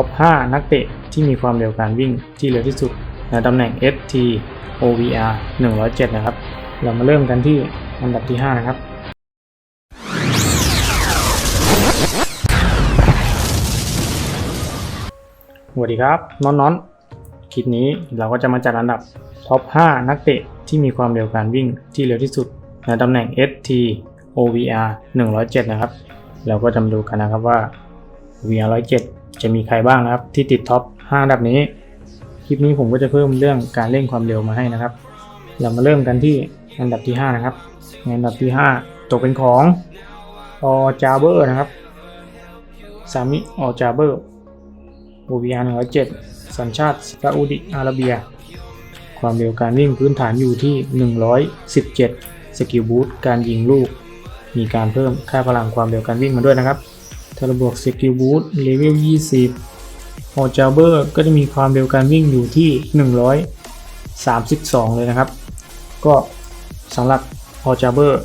ท็อป 5 นักเตะที่มีความเร็วการวิ่งที่เร็วที่สุด ในตำแหน่ง ST OVR 107 นะครับ เรามาเริ่มกันที่อันดับที่ 5 นะครับ สวัสดีครับน้อนน้อนคลิปนี้เราก็จะมาจัดอันดับท็อป 5 นักเตะที่มีความเร็วการวิ่งที่เร็วที่สุด ในตำแหน่ง ST OVR 107 นะครับ เราก็จะมาดูกันนะครับว่า VR 107 จะมีใครบ้างนะครับ ที่ติดท็อป 5 อันดับนี้ คลิปนี้ผมก็จะเพิ่มเรื่องการเร่งความเร็วมาให้นะครับ เรามาเริ่มกันที่อันดับที่ 5 นะครับ อันดับที่ 5ตกเป็นของออจาเบอร์นะครับซามิออจาเบอร์ OVR 107สัญชาติซาอุดิอาระเบีย ความเร็วการวิ่งพื้นฐานอยู่ที่ 117 สกิลบูทการยิงลูก มีการเพิ่มค่าพลังความเร็วการวิ่งมาด้วยนะครับ ถ้าเราบวกสกิลบูทเลเวล 20ออจาเบอร์ก็จะมีความเร็วการวิ่งอยู่ที่ 132 เลยนะครับ ก็สำหรับออจาเบอร์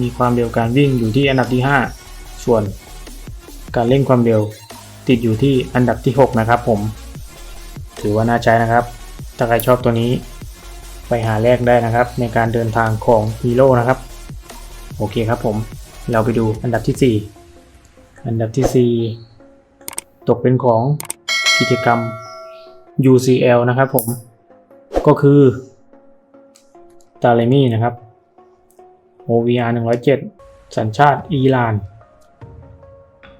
มีความเร็วการวิ่งอยู่ที่อันดับที่ 5 ส่วนการเร่งความเร็วติดอยู่ที่อันดับที่ 6 นะครับผม ถือว่าน่าใช้นะครับ ถ้าใครชอบตัวนี้ ไปหาแลกได้นะครับ ในการเดินทางของฮีโร่นะครับ โอเคครับผม เราไปดูอันดับที่ 4 อันดับที่ 4 ตกเป็นของกิจกรรม UCL นะครับผม ก็คือตาเลมี่นะครับ OVR 107 สัญชาติอิหร่าน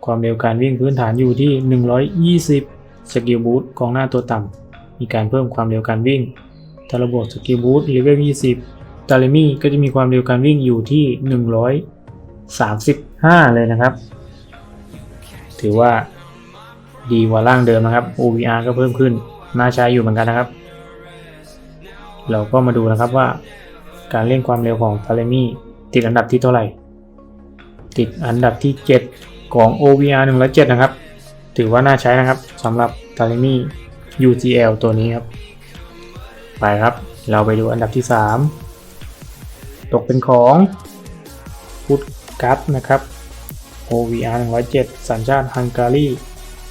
ความเร็วการวิ่งพื้นฐานอยู่ที่ 120 สกิลบูทกองหน้าตัวต่ำ มีการเพิ่มความเร็วการวิ่งถ้าระบบสกิลบูทเลเวล20 ตาเลมี่ก็จะมีความเร็วการวิ่งอยู่ที่ 135 เลยนะครับ ถือว่าดีกว่าร่างเดิมนะครับ OVR ก็เพิ่มขึ้น น่าใช้อยู่เหมือนกันนะครับ เราก็มาดูนะครับว่า การเร่งความเร็วของตาเลมี่ติดอันดับที่เท่าไหร่ ติดอันดับที่ 7 ของ OVR 107 นะครับ ถือว่าน่าใช้นะครับสำหรับ t a l e m y UGL ตัวนี้ครับ ไปครับ เราไปดูอันดับที่ 3 ตกเป็นของพุทกัสนะครับ OVR 107 สัญชาติฮังการี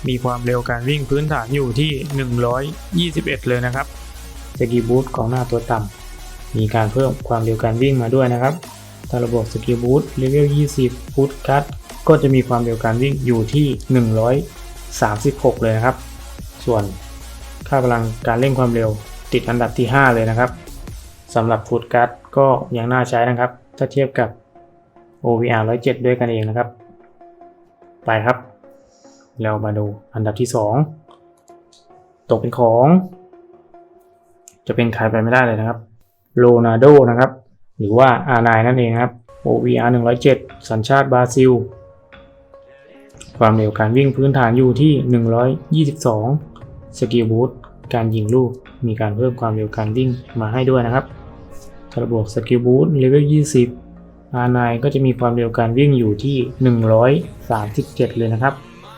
มีความเร็วการวิ่งพื้นฐานอยู่ที่ 121 เลยนะครับสกีบูทของหน้าตัวต่ำ มีการเพิ่มความเร็วการวิ่งมาด้วยนะครับถ้าระบบสกิลบูทเลเวล 20พุทกัสก็จะมีความเร็วการวิ่งอยู่ที่ 136 เลยนะครับ ส่วนค่าพลังการเร่งความเร็วติดอันดับที่ 5 เลยนะครับสำหรับพุทกัสก็ยังน่าใช้นะครับ ถ้าเทียบกับ OVR 107 ด้วยกันเองนะครับ ไปครับเรามาดูอันดับที่ 2 ตกเป็นของ จะเป็นใครไปไม่ได้เลยนะครับโรนัลโดนะครับ หรือว่า R9 นั่นเองครับ OVR 107 สัญชาติบราซิล ความเร็วการวิ่งพื้นฐานอยู่ที่ 122 สกิลบูทการยิงลูก มีการเพิ่มความเร็วการวิ่งมาให้ด้วยนะครับถ้าระบบสกิลบูทเลเวล20 R9 ก็จะมีความเร็วการวิ่งอยู่ที่ 137 เลยนะครับ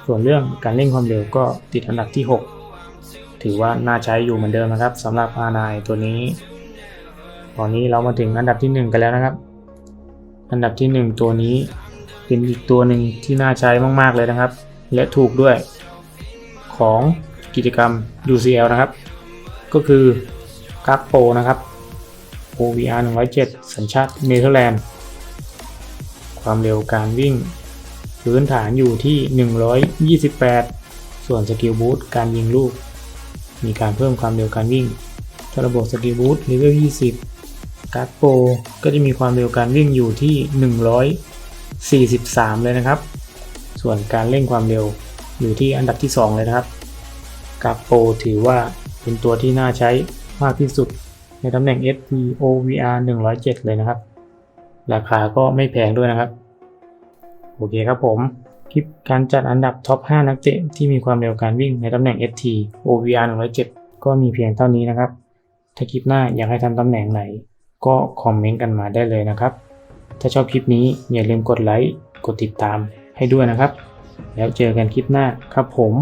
ส่วนเรื่องการเร่งความเร็วก็ติดอันดับที่ 6 ถือว่าน่าใช้อยู่เหมือนเดิมนะครับสำหรับ R9 ตัวนี้ ตอนนี้เรามาถึงอันดับที่ 1 กันแล้วนะครับ อันดับที่ 1 ตัวนี้เป็นอีกตัวหนึ่งที่น่าใช้มาก ๆ เลยนะครับ และถูกด้วยของกิจกรรม UCL นะครับ ก็คือกักโปนะครับ OVR 107 สัญชาติเนเธอร์แลนด์ ความเร็วการวิ่ง พื้นฐานอยู่ที่ 128 ส่วนสกิลบูทการยิงลูก มีการเพิ่มความเร็วการวิ่งถ้าระบบสกิลบูทเลเวล20 การ์ดโปรก็จะมีความเร็วการวิ่งอยู่ที่ 143 เลยนะครับ ส่วนการเร่งความเร็วอยู่ที่อันดับที่ 2 เลยนะครับการ์ดโปรถือว่าเป็นตัวที่น่าใช้มากที่สุดในตำแหน่ง FT OVR 107 เลยนะครับ ราคาก็ไม่แพงด้วยนะครับ โอเคครับผม คลิปการจัดอันดับท็อป 5 นักเตะที่มีความเร็วการวิ่งในตำแหน่ง FT OVR 107 ก็มีเพียงเท่านี้นะครับ ถ้าคลิปหน้าอยากให้ทำตำแหน่งไหน ก็คอมเมนต์กันมาได้เลยนะครับ ถ้าชอบคลิปนี้อย่าลืมกดไลค์ กดติดตามให้ด้วยนะครับ แล้วเจอกันคลิปหน้าครับผม